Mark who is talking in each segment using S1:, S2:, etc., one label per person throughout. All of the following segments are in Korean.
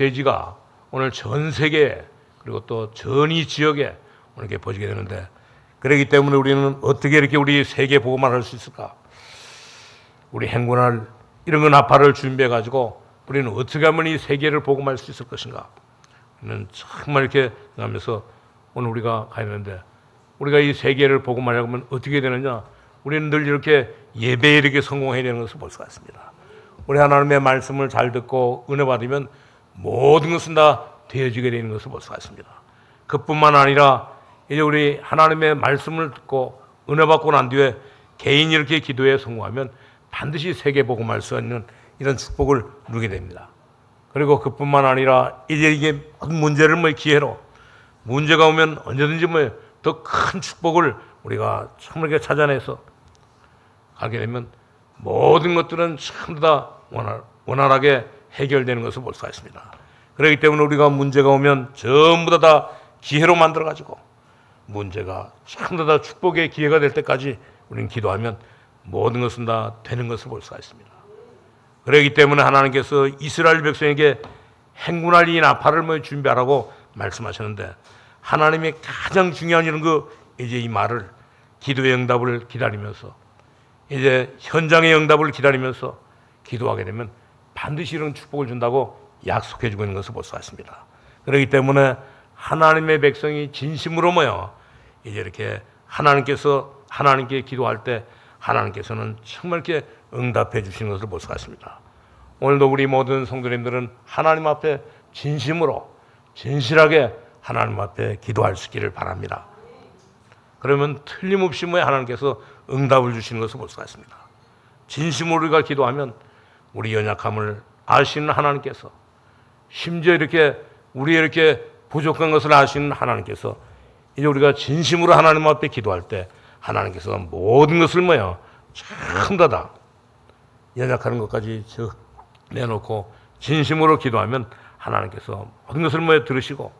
S1: 메시지가 오늘 전 세계 그리고 또 전이 지역에 오늘 이렇게 퍼지게 되는데 그렇기 때문에 우리는 어떻게 이렇게 우리 세계 보고만 할 수 있을까? 우리 행군할 이런 건 아파를 준비해 가지고 우리는 어떻게 하면 이 세계를 보고만 할 수 있을 것인가? 는 정말 이렇게 하면서 오늘 우리가 가야 되는데 우리가 이 세계를 보고만 하면 어떻게 되느냐? 우리는 늘 이렇게 예배에 이렇게 성공해야 되는 것을 볼 수가 있습니다. 우리 하나님의 말씀을 잘 듣고 은혜 받으면 모든 것은 다 되어지게 되는 것을 볼 수가 있습니다. 그뿐만 아니라 이제 우리 하나님의 말씀을 듣고 은혜 받고 난 뒤에 개인이 이렇게 기도에 성공하면 반드시 세계 복음할 수 있는 이런 축복을 누리게 됩니다. 그리고 그뿐만 아니라 이제 이게 문제를 뭐 기회로 문제가 오면 언제든지 뭐 더 큰 축복을 우리가 정말 이렇게 찾아내서 가게 되면 모든 것들은 전부 다 원활, 원활하게 해결되는 것을 볼 수가 있습니다. 그렇기 때문에 우리가 문제가 오면 전부 다, 다 기회로 만들어 가지고 문제가 전부 다 축복의 기회가 될 때까지 우리는 기도하면 모든 것은 다 되는 것을 볼 수가 있습니다. 그렇기 때문에 하나님께서 이스라엘 백성에게 행군할 이 나팔을 뭐 준비하라고 말씀하셨는데 하나님의 가장 중요한 이런 그 이제 이 말을 기도의 응답을 기다리면서 이제 현장의 응답을 기다리면서 기도하게 되면 반드시 이런 축복을 준다고 약속해 주고 있는 것을 볼 수가 있습니다. 그렇기 때문에 하나님의 백성이 진심으로 모여 이제 이렇게 하나님께서 하나님께 기도할 때 하나님께서는 정말 이렇게 응답해 주시는 것을 볼 수가 있습니다. 오늘도 우리 모든 성도님들은 하나님 앞에 진심으로 진실하게 하나님 앞에 기도할 수 있기를 바랍니다. 그러면 틀림없이 뭐 하나님께서 응답을 주시는 것을 볼 수가 있습니다. 진심으로 우리가 기도하면 우리 연약함을 아시는 하나님께서 심지어 이렇게 우리 이렇게 부족한 것을 아시는 하나님께서 이제 우리가 진심으로 하나님 앞에 기도할 때 하나님께서 모든 것을 뭐요 전부 다 연약하는 것까지 저 내놓고 진심으로 기도하면 하나님께서 모든 것을 뭐 들으시고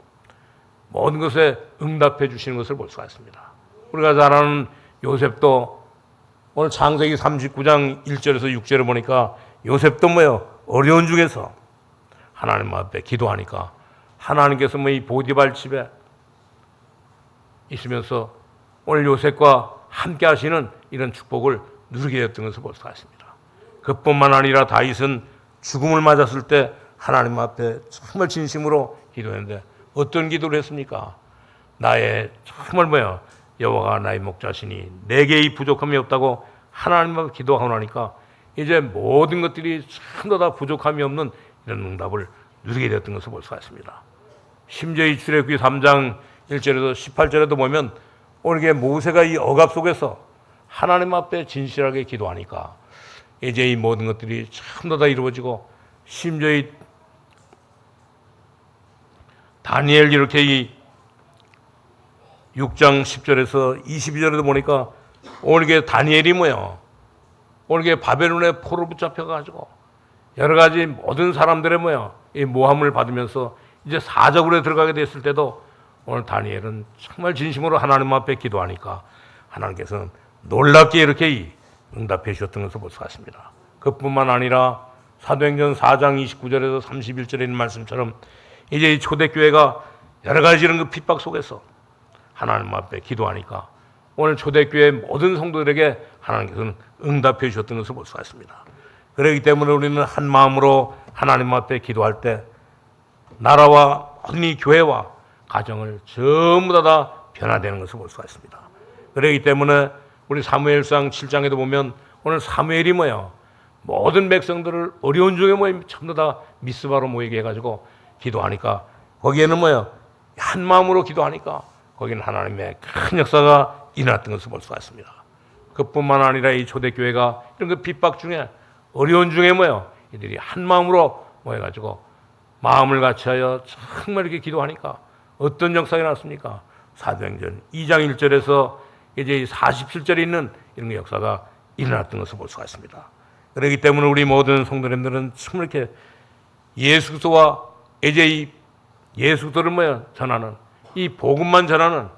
S1: 모든 것에 응답해 주시는 것을 볼 수가 있습니다. 우리가 잘 아는 요셉도 오늘 창세기 39장 1절에서 6절을 보니까 요셉도 뭐요 어려운 중에서 하나님 앞에 기도하니까 하나님께서 뭐 이 보디발 집에 있으면서 오늘 요셉과 함께 하시는 이런 축복을 누리게 됐던 것을 볼 수가 있습니다. 그뿐만 아니라 다윗은 죽음을 맞았을 때 하나님 앞에 정말 진심으로 기도했는데 어떤 기도를 했습니까? 나의 정말 뭐야 여호와가 나의 목자시니 내게 이 부족함이 없다고 하나님 앞에 기도하고 나니까 이제 모든 것들이 전부 다 부족함이 없는 이런 응답을 누리게 되었던 것을 볼 수가 있습니다. 심지어 이 출애굽기 3장 1절에서 18절에도 보면 오늘 게 모세가 이 억압 속에서 하나님 앞에 진실하게 기도하니까 이제 이 모든 것들이 전부 다 이루어지고 심지어 이 다니엘 이렇게 이 6장 10절에서 22절에도 보니까 오늘 게 다니엘이 뭐요? 오늘 게 바벨론의 포로 붙잡혀 가지고 여러 가지 모든 사람들의 뭐요? 이 모함을 받으면서 이제 사적으로 들어가게 됐을 때도 오늘 다니엘은 정말 진심으로 하나님 앞에 기도하니까 하나님께서는 놀랍게 이렇게 응답해 주셨던 것을 볼 수가 있습니다. 그뿐만 아니라 사도행전 4장 29절에서 31절에 있는 말씀처럼 이제 이 초대교회가 여러 가지 이런 그 핍박 속에서 하나님 앞에 기도하니까 오늘 초대교회 모든 성도들에게 하나님께서는 응답해 주셨던 것을 볼 수가 있습니다. 그렇기 때문에 우리는 한 마음으로 하나님 앞에 기도할 때 나라와 이 교회와 가정을 전부 다, 다 변화되는 것을 볼 수가 있습니다. 그렇기 때문에 우리 사무엘상 7장에도 보면 오늘 사무엘이 뭐요? 모든 백성들을 어려운 중에 모임 전부 다 미스바로 모이게 해가지고 기도하니까 거기에는 뭐요? 한 마음으로 기도하니까 거기는 하나님의 큰 역사가 일어났던 것을 볼 수가 있습니다. 그뿐만 아니라 이 초대교회가 이런 그 핍박 중에 어려운 중에 뭐요? 이들이 한 마음으로 모여가지고 마음을 같이하여 정말 이렇게 기도하니까 어떤 역사가 났습니까? 사도행전 2장 1절에서 이제 47절에 있는 이런 역사가 일어났던 것을 볼 수가 있습니다. 그렇기 때문에 우리 모든 성도님들은 정말 이렇게 예수 그리스도와 이제 이 예수 그리스도를 뭐야 전하는 이 복음만 전하는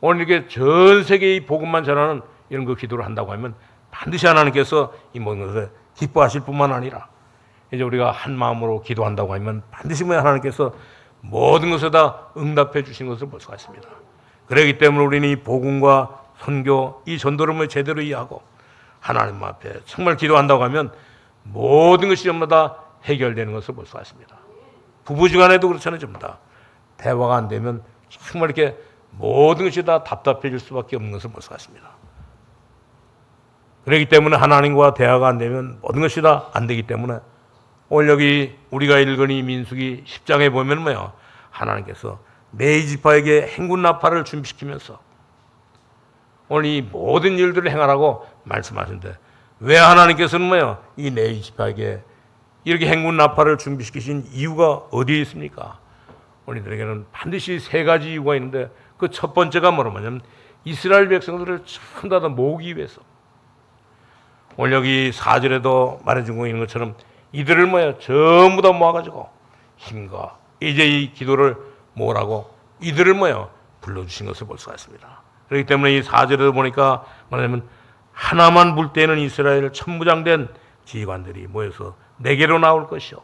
S1: 오늘 이게 전 세계 이 복음만 전하는 이런 그 기도를 한다고 하면 반드시 하나님께서 이 모든 것을 기뻐하실 뿐만 아니라 이제 우리가 한 마음으로 기도한다고 하면 반드시 뭐 하나님께서 모든 것을 다 응답해 주신 것을 볼 수가 있습니다. 그렇기 때문에 우리는 이 복음과 선교, 이 전도를 뭐 제대로 이해하고 하나님 앞에 정말 기도한다고 하면 모든 것이 전부 다 해결되는 것을 볼 수가 있습니다. 부부지간에도 그렇잖아요, 전부 다. 대화가 안 되면 정말 이렇게 모든 것이 다 답답해질 수밖에 없는 것을 볼 수가 있습니다. 그렇기 때문에 하나님과 대화가 안 되면 모든 것이 다 안 되기 때문에 오늘 여기 우리가 읽은 이 민수기 10장에 보면 뭐요? 하나님께서 메이지파에게 행군 나팔을 준비시키면서 오늘 이 모든 일들을 행하라고 말씀하신데 왜 하나님께서는 뭐요? 이 메이지파에게 이렇게 행군 나팔을 준비시키신 이유가 어디에 있습니까? 우리들에게는 반드시 세 가지 이유가 있는데 그 첫 번째가 뭐냐면 이스라엘 백성들을 전부 다 모으기 위해서 오늘 여기 4절에도 말해주고 있는 것처럼 이들을 뭐야 전부 다 모아가지고 힘과 이제 이 기도를 모으라고 이들을 뭐야 불러주신 것을 볼 수가 있습니다. 그렇기 때문에 이 4절에도 보니까 말하자면 하나만 불 때는 이스라엘 천부장된 지휘관들이 모여서 내게로 나올 것이요.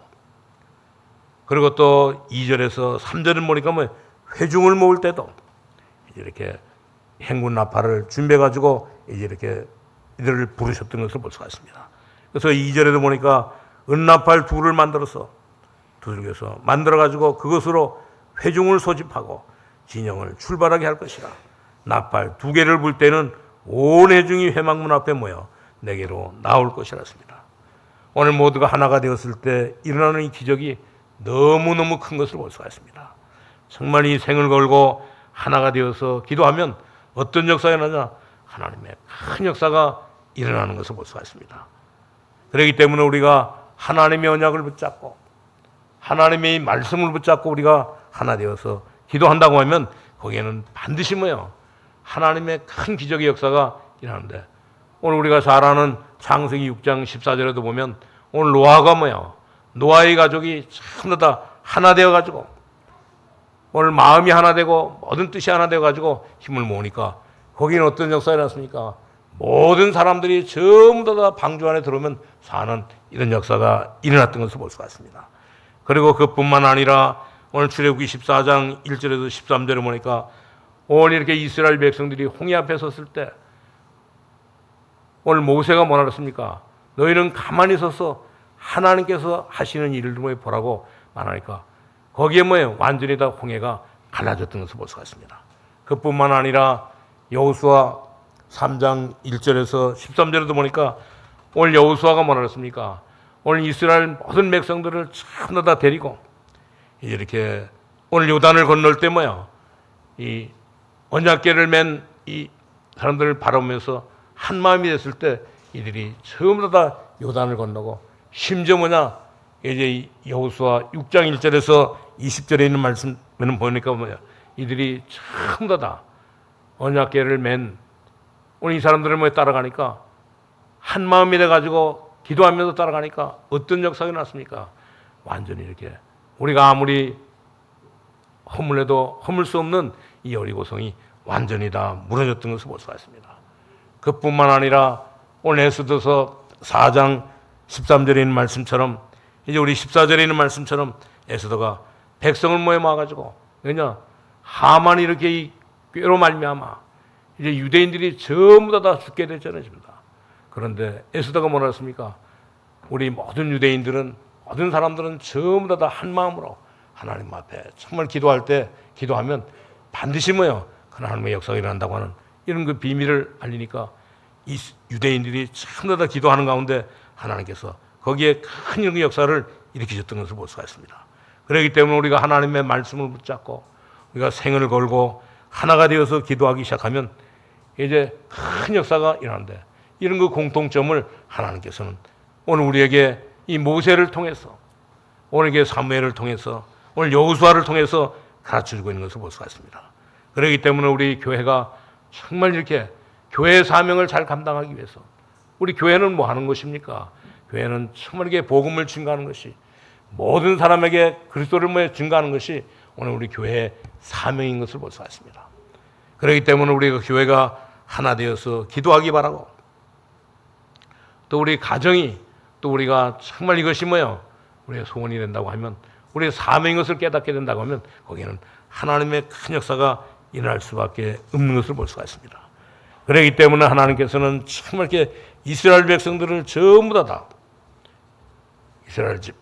S1: 그리고 또 2절에서 3절을 보니까 뭐 회중을 모을 때도 이렇게 행군 나팔을 준비해 가지고 이제 이렇게 이들을 부르셨던 것을 볼 수가 있습니다. 그래서 2절에도 보니까 은나팔 둘을 만들어서 두들겨서 만들어 가지고 그것으로 회중을 소집하고 진영을 출발하게 할 것이라. 나팔 두 개를 불 때는 온 회중이 회막문 앞에 모여 내게로 나올 것이라습니다. 오늘 모두가 하나가 되었을 때 일어나는 이 기적이 너무너무 큰 것을 볼 수가 있습니다. 정말 이 생을 걸고 하나가 되어서 기도하면 어떤 역사가 나냐? 하나님의 큰 역사가 일어나는 것을 볼 수가 있습니다. 그렇기 때문에 우리가 하나님의 언약을 붙잡고 하나님의 말씀을 붙잡고 우리가 하나 되어서 기도한다고 하면 거기에는 반드시 뭐요? 하나님의 큰 기적의 역사가 일어나는데 오늘 우리가 잘 아는 창세기 6장 14절에도 보면 오늘 노아가 뭐야? 노아의 가족이 전부 다 하나 되어 가지고 오늘 마음이 하나 되고 모든 뜻이 하나 되어 가지고 힘을 모으니까 거기는 어떤 역사가 일어났습니까? 모든 사람들이 전부 다 방주 안에 들어오면 사는 이런 역사가 일어났던 것을 볼 수가 있습니다. 그리고 그뿐만 아니라 오늘 출애굽기 14장 1절에서 13절에 보니까 오늘 이렇게 이스라엘 백성들이 홍해 앞에 섰을 때 오늘 모세가 뭐라 그랬습니까? 너희는 가만히 서서 하나님께서 하시는 일을 뭐 보라고 말하니까 거기에 뭐예요? 완전히 다 홍해가 갈라졌던 것을 볼 수가 있습니다. 그뿐만 아니라 여호수아 3장 1절에서 13절에도 보니까 오늘 여호수아가 뭐라 그랬습니까? 오늘 이스라엘 모든 백성들을 전부 다 데리고 이렇게 오늘 요단을 건널 때 뭐야? 이 언약궤를 맨 이 사람들을 바라보면서 한 마음이 됐을 때 이들이 전부 다 요단을 건너고 심지어 뭐냐? 이제 여호수아 6장 1절에서 20절에 있는 말씀을 보니까 뭐야? 이들이 전부 다 언약궤를 맨 오늘 이 사람들을 뭐 따라가니까 한 마음이 돼 가지고 기도하면서 따라가니까 어떤 역사가 났습니까? 완전히 이렇게 우리가 아무리 허물해도 허물 수 없는 이 여리고성이 완전히 다 무너졌던 것을 볼 수가 있습니다. 그뿐만 아니라 오늘 에스더서 4장 13절에 있는 말씀처럼 이제 우리 14절에 있는 말씀처럼 에스더가 백성을 모여 모아가지고 왜냐 하만이 이렇게 이 꾀로 말미암아 이제 유대인들이 전부 다, 다 죽게 됐잖아요, 다. 그런데 에스더가 뭐라 했습니까? 우리 모든 유대인들은 모든 사람들은 전부 다한 마음으로 하나님 앞에 정말 기도할 때 기도하면 반드시 뭐요? 그 하나님의 역사가 일어난다고 하는 이런 그 비밀을 알리니까 이 유대인들이 전부 다 기도하는 가운데 하나님께서 거기에 큰 이런 역사를 일으키셨던 것을 볼 수가 있습니다. 그렇기 때문에 우리가 하나님의 말씀을 붙잡고 우리가 생을 걸고 하나가 되어서 기도하기 시작하면 이제 큰 역사가 일어나는데 이런 그 공통점을 하나님께서는 오늘 우리에게 이 모세를 통해서 오늘 게 사무엘을 통해서 오늘 여호수아를 통해서 가르쳐 주고 있는 것을 볼 수가 있습니다. 그렇기 때문에 우리 교회가 정말 이렇게 교회의 사명을 잘 감당하기 위해서 우리 교회는 뭐 하는 것입니까? 교회는 정말 이게 복음을 증가하는 것이 모든 사람에게 그리스도를 뭐 증가하는 것이 오늘 우리 교회의 사명인 것을 볼 수가 있습니다. 그렇기 때문에 우리가 교회가 하나 되어서 기도하기 바라고 또 우리 가정이 또 우리가 정말 이것이 뭐요? 우리의 소원이 된다고 하면 우리의 사명인 것을 깨닫게 된다고 하면 거기에는 하나님의 큰 역사가 일어날 수밖에 없는 것을 볼 수가 있습니다. 그렇기 때문에 하나님께서는 정말 이렇게 이스라엘 백성들을 전부 다, 다 이스라엘 집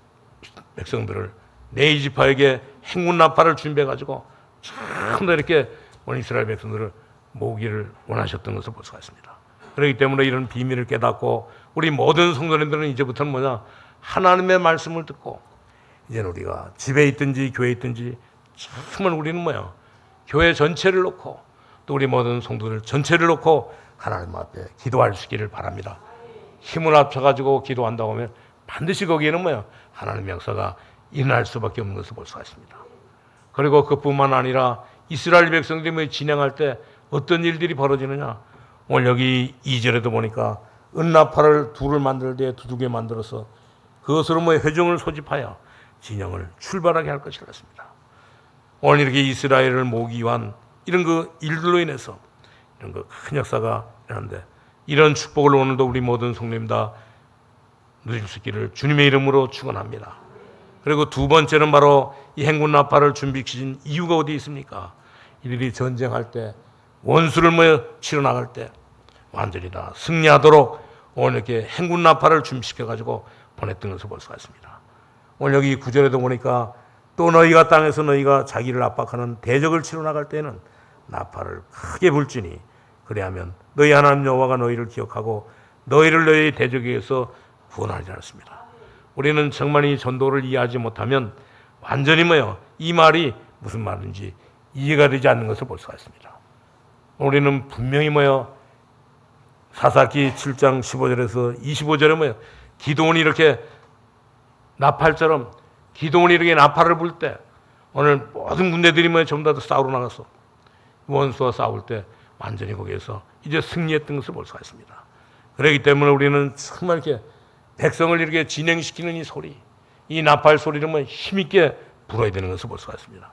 S1: 백성들을 네 지파에게 행군 나팔을 준비해 가지고 전부 다 이렇게 오늘 이스라엘 백성들을 모으기를 원하셨던 것을 볼 수가 있습니다. 그렇기 때문에 이런 비밀을 깨닫고 우리 모든 성도님들은 이제부터는 뭐냐 하나님의 말씀을 듣고 이제는 우리가 집에 있든지 교회에 있든지 정말 우리는 뭐야 교회 전체를 놓고 또 우리 모든 성도들 전체를 놓고 하나님 앞에 기도할 수 있기를 바랍니다. 힘을 합쳐가지고 기도한다고 하면 반드시 거기에는 뭐야 하나님의 역사가 일어날 수밖에 없는 것을 볼 수가 있습니다. 그리고 그뿐만 아니라 이스라엘 백성들이 뭐 진행할 때 어떤 일들이 벌어지느냐 오늘 여기 2절에도 보니까 은나팔을 둘을 만들 때 두둑에 만들어서 그것으로 뭐 회중을 소집하여 진영을 출발하게 할 것이라 했습니다. 오늘 이렇게 이스라엘을 모기 위한 이런 그 일들로 인해서 이런 그 큰 역사가 일어나는데 이런 축복을 오늘도 우리 모든 성도님 다 누릴 수 있기를 주님의 이름으로 축원합니다. 그리고 두 번째는 바로 이 행군 나팔을 준비시킨 이유가 어디 있습니까? 이들이 전쟁할 때 원수를 모여 치러 나갈 때 완전히 다 승리하도록 오늘 이렇게 행군 나팔을 준비시켜 가지고 보냈던 것을 볼 수가 있습니다. 오늘 여기 구절에도 보니까 또 너희가 땅에서 너희가 자기를 압박하는 대적을 치러 나갈 때는 나팔을 크게 불지니 그래야면 너희 하나님 여호와가 너희를 기억하고 너희를 너희 대적에게서 구원하지 않았습니다. 우리는 정말 이 전도를 이해하지 못하면 완전히 뭐요 이 말이 무슨 말인지 이해가 되지 않는 것을 볼 수가 있습니다. 우리는 분명히 뭐요 사사기 7장 15절에서 25절에 뭐요 기도원이 이렇게 나팔처럼 기도원이 이렇게 나팔을 불 때 오늘 모든 군대들이 뭐 전부 다 싸우러 나갔어. 원수와 싸울 때 완전히 거기에서 이제 승리했던 것을 볼 수가 있습니다. 그렇기 때문에 우리는 정말 이렇게 백성을 이렇게 진행시키는 이 소리, 이 나팔 소리를 뭐 힘있게 불어야 되는 것을 볼 수가 있습니다.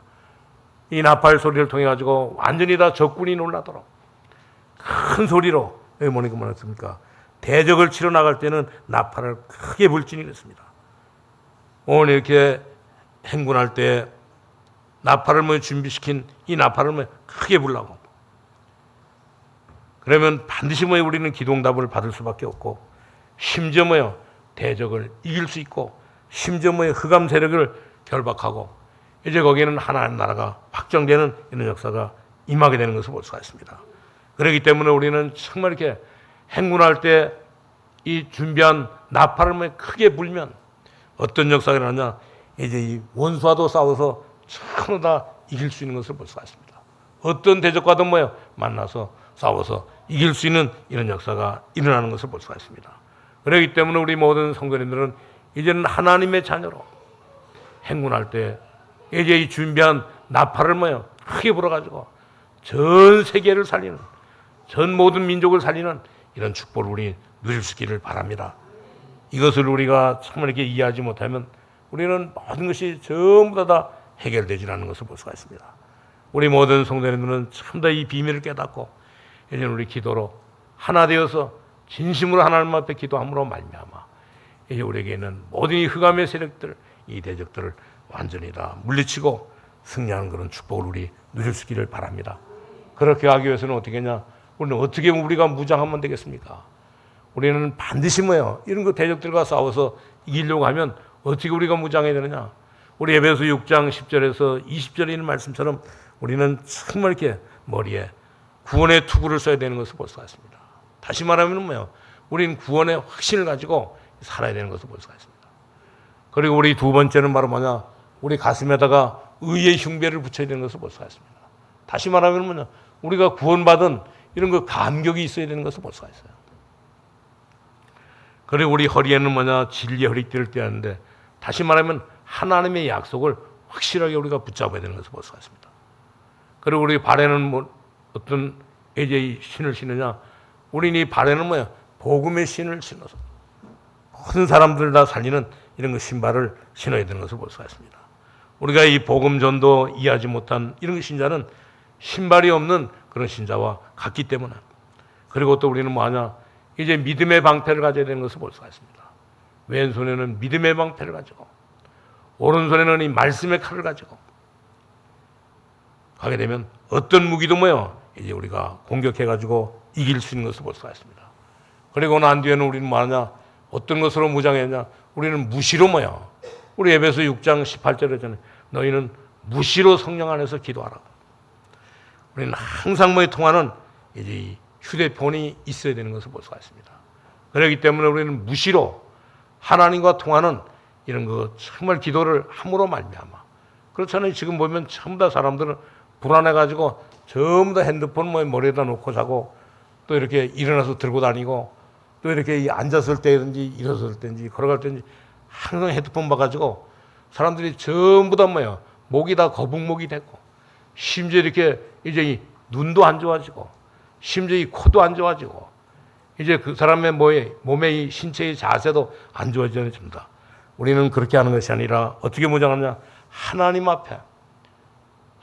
S1: 이 나팔 소리를 통해 가지고 완전히 다 적군이 놀라도록 큰 소리로 여기 뭐니까 뭐였습니까? 대적을 치러 나갈 때는 나팔을 크게 불지니 그랬습니다. 오늘 이렇게 행군할 때 나팔을 뭐 준비시킨 이 나팔을 뭐 크게 불라고. 그러면 반드시 뭐 우리는 기동답을 받을 수밖에 없고 심지어 뭐요 대적을 이길 수 있고 심지어 뭐요 흑암 세력을 결박하고 이제 거기에는 하나님 나라가 확정되는 이런 역사가 임하게 되는 것을 볼 수가 있습니다. 그렇기 때문에 우리는 정말 이렇게 행군할 때 이 준비한 나팔을 뭐 크게 불면 어떤 역사가 일어나냐 이제 이 원수와도 싸워서 전부 다 이길 수 있는 것을 볼 수가 있습니다. 어떤 대적과도 뭐요 만나서 싸워서 이길 수 있는 이런 역사가 일어나는 것을 볼 수가 있습니다. 그렇기 때문에 우리 모든 성도님들은 이제는 하나님의 자녀로 행군할 때 이제 이 준비한 나팔을 뭐요 크게 불어가지고 전 세계를 살리는 전 모든 민족을 살리는 이런 축복을 우리 누릴 수 있기를 바랍니다. 이것을 우리가 정말 이렇게 이해하지 못하면 우리는 모든 것이 전부 다 해결되지 않는 것을 볼 수가 있습니다. 우리 모든 성도님들은 참더이 비밀을 깨닫고 이제 우리 기도로 하나 되어서 진심으로 하나님 앞에 기도함으로 말미암아 이제 우리에게는 모든 이 흑암의 세력들 이 대적들을 완전히 다 물리치고 승리하는 그런 축복을 우리 누릴 수 있기를 바랍니다. 그렇게 하기 위해서는 어떻게 했냐? 우리는 어떻게 우리가 무장하면 되겠습니까? 우리는 반드시 뭐요? 이런 그 대적들과 싸워서 이기려고 하면 어떻게 우리가 무장해야 되느냐? 우리 에베소 6장 10절에서 20절에 있는 말씀처럼 우리는 정말 이렇게 머리에 구원의 투구를 써야 되는 것을 볼 수가 있습니다. 다시 말하면 뭐요? 우리는 구원의 확신을 가지고 살아야 되는 것을 볼 수가 있습니다. 그리고 우리 두 번째는 바로 뭐냐? 우리 가슴에다가 의의 흉배를 붙여야 되는 것을 볼 수가 있습니다. 다시 말하면? 우리가 구원받은 이런 그 감격이 있어야 되는 것을 볼 수가 있어요. 그리고 우리 허리에는 뭐냐? 진리의 허리띠를 떼었는데 다시 말하면 하나님의 약속을 확실하게 우리가 붙잡아야 되는 것을 볼 수가 있습니다. 그리고 우리 발에는 뭐 어떤 이제 신을 신느냐? 우리 이 발에는 뭐야? 복음의 신을 신어서 모든 사람들 다 살리는 이런 그 신발을 신어야 되는 것을 볼 수가 있습니다. 우리가 이 복음 전도 이해하지 못한 이런 그 신자는 신발이 없는 그런 신자와 같기 때문에 그리고 또 우리는 뭐하냐? 이제 믿음의 방패를 가져야 되는 것을 볼 수가 있습니다. 왼손에는 믿음의 방패를 가지고 오른손에는 이 말씀의 칼을 가지고 가게 되면 어떤 무기도 뭐요 이제 우리가 공격해 가지고 이길 수 있는 것을 볼 수가 있습니다. 그리고 난 뒤에는 우리는 뭐하냐 어떤 것으로 무장했냐 우리는 무시로 뭐야 우리 에베소 6장 18절에 전에 너희는 무시로 성령 안에서 기도하라. 우리는 항상 뭐에 통하는 이제 이 휴대폰이 있어야 되는 것을 볼 수가 있습니다. 그렇기 때문에 우리는 무시로 하나님과 통하는 이런 거 정말 기도를 함으로 말미암아 그렇잖아요. 지금 보면 전부 다 사람들은 불안해 가지고 전부 다 핸드폰 뭐 머리에다 놓고 자고 또 이렇게 일어나서 들고 다니고 또 이렇게 이 앉았을 때든지 일어설 때든지 걸어갈 때든지 항상 핸드폰 봐가지고 사람들이 전부 다 뭐예요? 목이 다 거북목이 됐고 심지어 이렇게 이제 이 눈도 안 좋아지고 심지어 이 코도 안 좋아지고 이제 그 사람의 뭐에 몸의 이 신체의 자세도 안 좋아집니다. 우리는 그렇게 하는 것이 아니라 어떻게 무장하냐? 하나님 앞에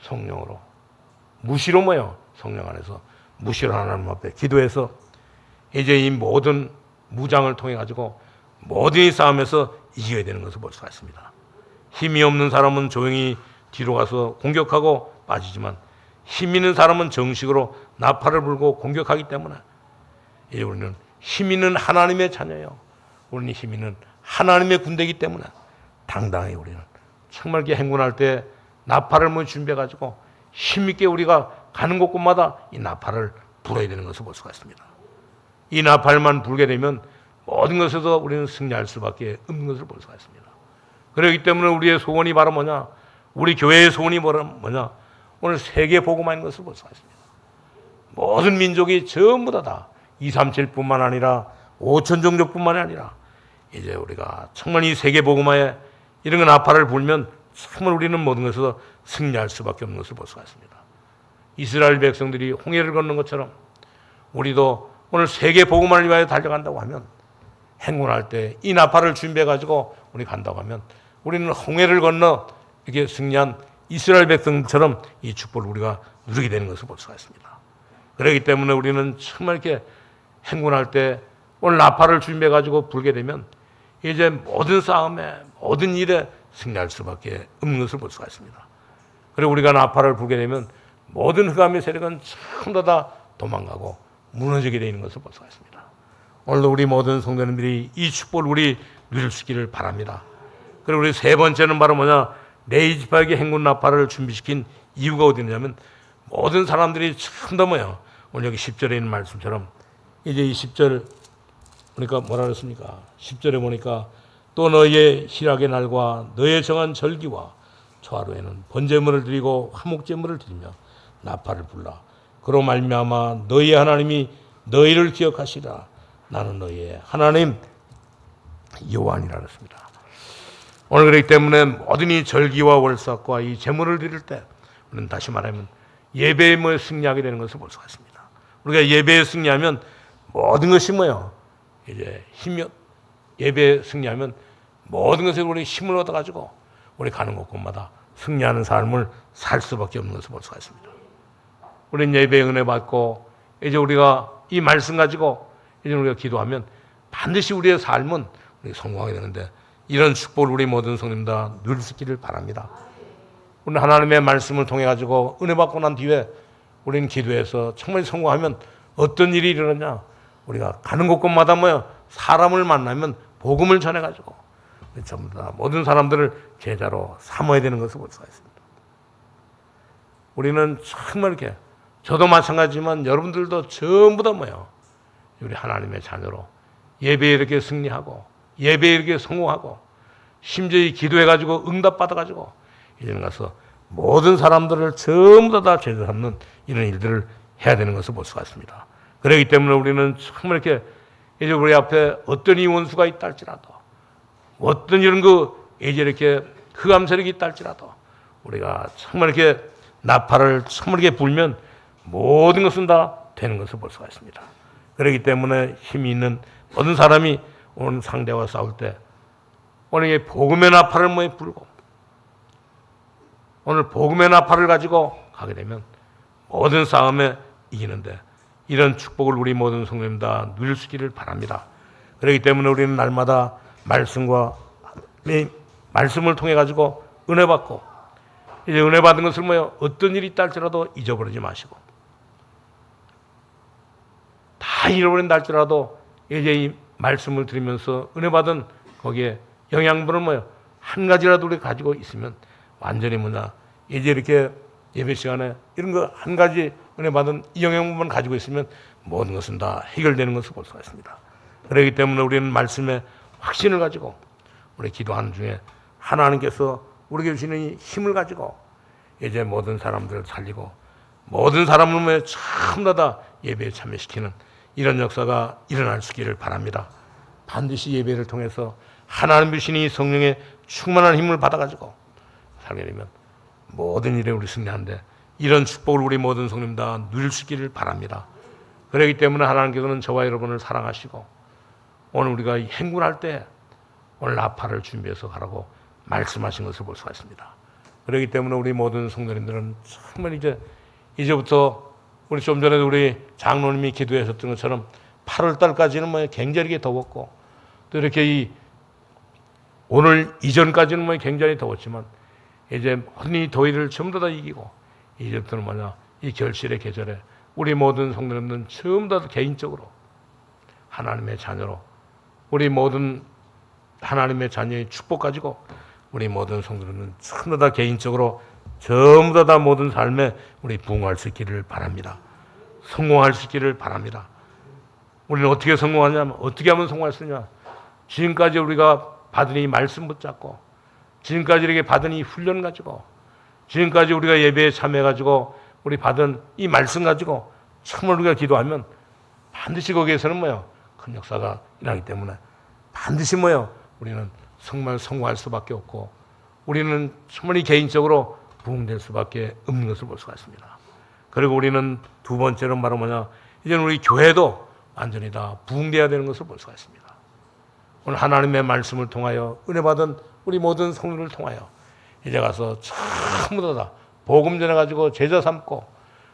S1: 성령으로 무시로 뭐요? 성령 안에서 무시로 하나님 앞에 기도해서 이제 이 모든 무장을 통해 가지고 모든 이 싸움에서 이겨야 되는 것을 볼 수가 있습니다. 힘이 없는 사람은 조용히 뒤로 가서 공격하고 빠지지만 힘 있는 사람은 정식으로 나팔을 불고 공격하기 때문에 이제 우리는 힘 있는 하나님의 자녀예요. 우리는 힘 있는 하나님의 군대이기 때문에 당당히 우리는 정말 이렇게 행군할 때 나팔을 뭐 준비해 가지고 힘 있게 우리가 가는 곳곳마다 이 나팔을 불어야 되는 것을 볼 수가 있습니다. 이 나팔만 불게 되면 모든 것에서 우리는 승리할 수밖에 없는 것을 볼 수가 있습니다. 그렇기 때문에 우리의 소원이 바로 뭐냐? 우리 교회의 소원이 뭐냐? 오늘 세계 복음화인 것을 볼 수가 있습니다. 모든 민족이 전부 다 다 237뿐만 아니라 5천 종족뿐만 아니라 이제 우리가 정말 이 세계 복음화에 이런 건 아파를 불면 정말 우리는 모든 것에서 승리할 수밖에 없는 것을 볼 수가 있습니다. 이스라엘 백성들이 홍해를 걷는 것처럼 우리도 오늘 세계 복음화를 위하여 달려간다고 하면 행군할 때 이 나팔을 준비해 가지고 우리 간다고 하면 우리는 홍해를 건너 이렇게 승리한 이스라엘 백성처럼 이 축복을 우리가 누리게 되는 것을 볼 수가 있습니다. 그렇기 때문에 우리는 정말 이렇게 행군할 때 오늘 나팔을 준비해 가지고 불게 되면 이제 모든 싸움에 모든 일에 승리할 수밖에 없는 것을 볼 수가 있습니다. 그리고 우리가 나팔을 불게 되면 모든 흑암의 세력은 전부 다 도망가고 무너지게 되는 것을 볼 수가 있습니다. 오늘도 우리 모든 성도님들이 이 축복을 우리 누릴 수 있기를 바랍니다. 그리고 우리 세 번째는 바로 뭐냐? 네이지파에게 행군 나팔을 준비시킨 이유가 어디 있냐면 모든 사람들이 전부 다 뭐야? 오늘 여기 10절에 있는 말씀처럼 이제 이 10절 그러니까 뭐라 그랬습니까? 10절에 보니까 또 너희의 희락의 날과 너의 정한 절기와 초하루에는 번제물을 드리고 화목제물을 드리며 나팔을 불라 그로 말미암아 너희 하나님이 너희를 기억하시라 나는 너희의 하나님 여호와니라 그랬습니다. 오늘 그렇기 때문에 모든 이 절기와 월삭과 이 제물을 드릴 때 우리는 다시 말하면 예배에 뭐 승리하게 되는 것을 볼 수가 있습니다. 우리가 예배에 승리하면 모든 것이 뭐요? 이제 힘이 예배에 승리하면 모든 것에 우리 힘을 얻어 가지고 우리 가는 곳곳마다 승리하는 삶을 살 수밖에 없는 것을 볼 수가 있습니다. 우리는 예배 은혜 받고 이제 우리가 이 말씀 가지고 이제 우리가 기도하면 반드시 우리의 삶은 우리 성공하게 되는데 이런 축복을 우리 모든 성님 다 누릴 수 있기를 바랍니다. 우리 하나님의 말씀을 통해 가지고 은혜 받고 난 뒤에 우리는 기도해서 정말 성공하면 어떤 일이 일어나냐? 우리가 가는 곳곳마다 뭐요? 사람을 만나면 복음을 전해 가지고 전부 다 모든 사람들을 제자로 삼아야 되는 것을 볼 수가 있습니다. 우리는 정말 이렇게 저도 마찬가지지만 여러분들도 전부 다 뭐요? 우리 하나님의 자녀로 예배에 이렇게 승리하고 예배에 이렇게 성공하고 심지어 이 기도해 가지고 응답 받아 가지고 이제는 가서 모든 사람들을 전부 다 제자 삼는 이런 일들을 해야 되는 것을 볼 수가 있습니다. 그렇기 때문에 우리는 정말 이렇게 이제 우리 앞에 어떤 이 원수가 있다 할지라도 어떤 이런 그 이제 이렇게 흑암 세력이 있다 할지라도 우리가 정말 이렇게 나팔을 정말 이렇게 불면 모든 것은 다 되는 것을 볼 수가 있습니다. 그렇기 때문에 힘이 있는 모든 사람이 오늘 상대와 싸울 때 오늘 이 복음의 나팔을 뭐 불고 오늘 복음의 나팔을 가지고 가게 되면 모든 싸움에 이기는데 이런 축복을 우리 모든 성도님 다 누릴 수 있기를 바랍니다. 그렇기 때문에 우리는 날마다 말씀과 이 말씀을 통해 가지고 은혜 받고 이제 은혜 받은 것을 뭐요 어떤 일이 있다 할지라도 잊어버리지 마시고 다 잃어버린다 할지라도 이제 이 말씀을 들으면서 은혜 받은 거기에 영양분을 뭐요 한 가지라도 우리 가지고 있으면 완전히 뭐냐 이제 이렇게 예배 시간에 이런 거 한 가지 은혜 받은 이 영양분만 가지고 있으면 모든 것은 다 해결되는 것을 볼 수가 있습니다. 그렇기 때문에 우리는 말씀에 확신을 가지고 우리 기도하는 중에 하나님께서 우리에게 주시는 이 힘을 가지고 이제 모든 사람들을 살리고 모든 사람을 모여 전부 다 예배에 참여시키는 이런 역사가 일어날 수 있기를 바랍니다. 반드시 예배를 통해서 하나님 주시는 이 성령의 충만한 힘을 받아가지고 살게 되면 모든 일에 우리 승리하는데 이런 축복을 우리 모든 성님 다 누릴 수 있기를 바랍니다. 그렇기 때문에 하나님께서는 저와 여러분을 사랑하시고 오늘 우리가 행군할 때 오늘 나팔을 준비해서 가라고 말씀하신 것을 볼 수가 있습니다. 그렇기 때문에 우리 모든 성도님들은 정말 이제 이제부터 우리 좀 전에 우리 장로님이 기도하셨던 것처럼 8월 달까지는 뭐 굉장히 더웠고 또 이렇게 이 오늘 이전까지는 뭐 굉장히 더웠지만 이제 흔히 더위를 전부 다 이기고 이제부터는 뭐냐 이 결실의 계절에 우리 모든 성도님들은 전부 다 개인적으로 하나님의 자녀로 우리 모든 하나님의 자녀의 축복 가지고 우리 모든 성도들은 전부 다 개인적으로 전부 다, 다 모든 삶에 우리 부응할 수 있기를 바랍니다. 성공할 수 있기를 바랍니다. 우리는 어떻게 성공하냐면 어떻게 하면 성공할 수 있냐? 지금까지 우리가 받은 이 말씀 붙잡고 지금까지 이렇게 받은 이 훈련 가지고 지금까지 우리가 예배에 참여 가지고 우리 받은 이 말씀 가지고 정말 우리가 기도하면 반드시 거기에서는 뭐요? 큰 역사가 일어나기 때문에 반드시 뭐요? 우리는 정말 성공할 수밖에 없고 우리는 이 개인적으로 부흥될 수밖에 없는 것을 볼 수가 있습니다. 그리고 우리는 두 번째로 말하면 뭐냐? 이제는 우리 교회도 완전히 다 부흥돼야 되는 것을 볼 수가 있습니다. 오늘 하나님의 말씀을 통하여 은혜 받은 우리 모든 성도를 통하여 이제 가서 전부 다 복음 전해 가지고 제자 삼고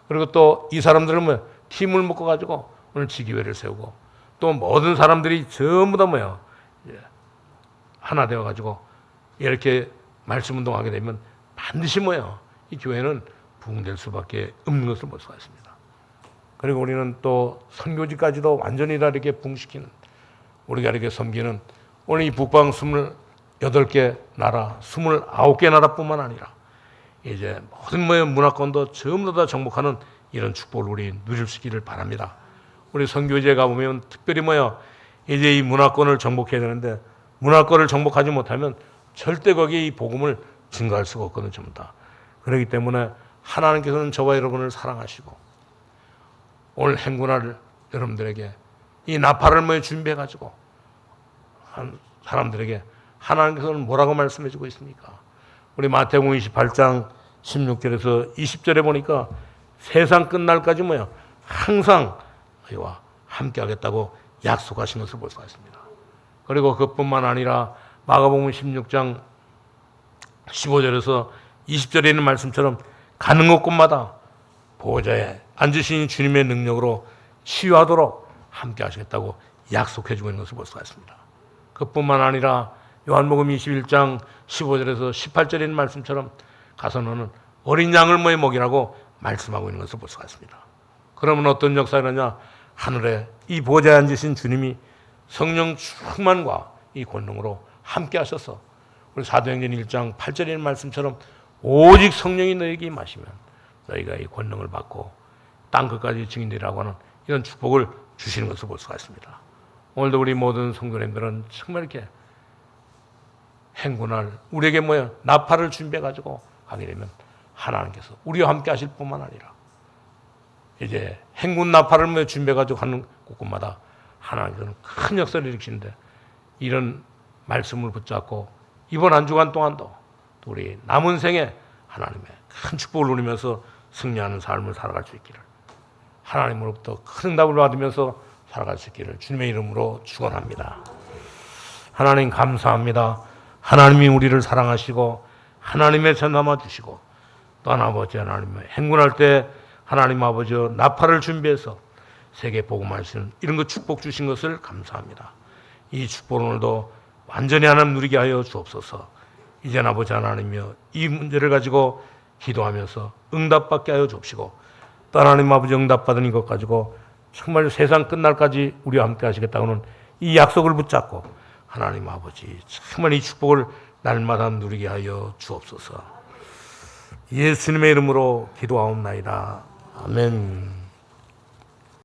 S1: 그리고 또 이 사람들은 뭐 팀을 묶어 가지고 오늘 지기회를 세우고 또 모든 사람들이 전부 다 뭐야 하나 되어 가지고 이렇게 말씀 운동하게 되면 반드시 뭐야 이 교회는 부흥될 수밖에 없는 것을 볼 수가 있습니다. 그리고 우리는 또 선교지까지도 완전히 다 이렇게 부흥시키는 우리가 이렇게 섬기는 오늘 이 북방 28개 나라, 29개 나라뿐만 아니라 이제 모든 모의 문화권도 전부 다 정복하는 이런 축복을 우리 누릴 수 있기를 바랍니다. 우리 선교지에 가보면 특별히 뭐야 이제 이 문화권을 정복해야 되는데 문화권을 정복하지 못하면 절대 거기에 이 복음을 증가할 수가 없거든요. 전부 다. 그렇기 때문에 하나님께서는 저와 여러분을 사랑하시고 오늘 행군할 여러분들에게 이 나팔을 뭐 준비해 가지고 한 사람들에게 하나님께서는 뭐라고 말씀해 주고 있습니까? 우리 마태복음 28장 16절에서 20절에 보니까 세상 끝날까지 뭐야 항상 너희와 함께 하겠다고 약속하신 것을 볼 수가 있습니다. 그리고 그뿐만 아니라 마가복음 16장 15절에서 20절에 있는 말씀처럼 가는 곳곳마다 보호자에 앉으신 주님의 능력으로 치유하도록 함께 하시겠다고 약속해 주고 있는 것을 볼 수가 있습니다. 그뿐만 아니라 요한복음 21장 15절에서 18절에 있는 말씀처럼 가서 너는 어린 양을 뭐에 먹이라고 말씀하고 있는 것을 볼 수가 있습니다. 그러면 어떤 일어나냐? 하늘에 이 보좌에 앉으신 주님이 성령 충만과 이 권능으로 함께 하셔서 우리 사도행전 1장 8절에 있는 말씀처럼 오직 성령이 너에게 임하시면 너희가 이 권능을 받고 땅 끝까지 증인되라고 하는 이런 축복을 주시는 것을 볼 수가 있습니다. 오늘도 우리 모든 성도님들은 정말 이렇게 행군할 우리에게 뭐야 나팔을 준비해 가지고 가게 되면 하나님께서 우리와 함께 하실 뿐만 아니라 이제 행군 나팔을 뭐 준비해 가지고 하는 곳곳마다 하나님께서는 큰 역사를 일으키는데 이런 말씀을 붙잡고 이번 한 주간 동안도 또 우리 남은 생에 하나님의 큰 축복을 누리면서 승리하는 삶을 살아갈 수 있기를 하나님으로부터 큰 응답을 받으면서 살아갈 수 있기를 주님의 이름으로 축원합니다. 하나님 감사합니다. 하나님이 우리를 사랑하시고 하나님의 전 남아 주시고 또한 아버지 하나님 행군할 때 하나님 아버지 나팔을 준비해서 세계 복음할 수 있는 이런 것 축복 주신 것을 감사합니다. 이 축복 오늘도 완전히 하나님 누리게 하여 주옵소서. 이제는 아버지 하나님이여 이 문제를 가지고 기도하면서 응답받게 하여 주옵시고 또 하나님 아버지 응답받은 이것 가지고 정말 세상 끝날까지 우리와 함께 하시겠다고는 이 약속을 붙잡고 하나님 아버지 정말 이 축복을 날마다 누리게 하여 주옵소서. 예수님의 이름으로 기도하옵나이다. 아멘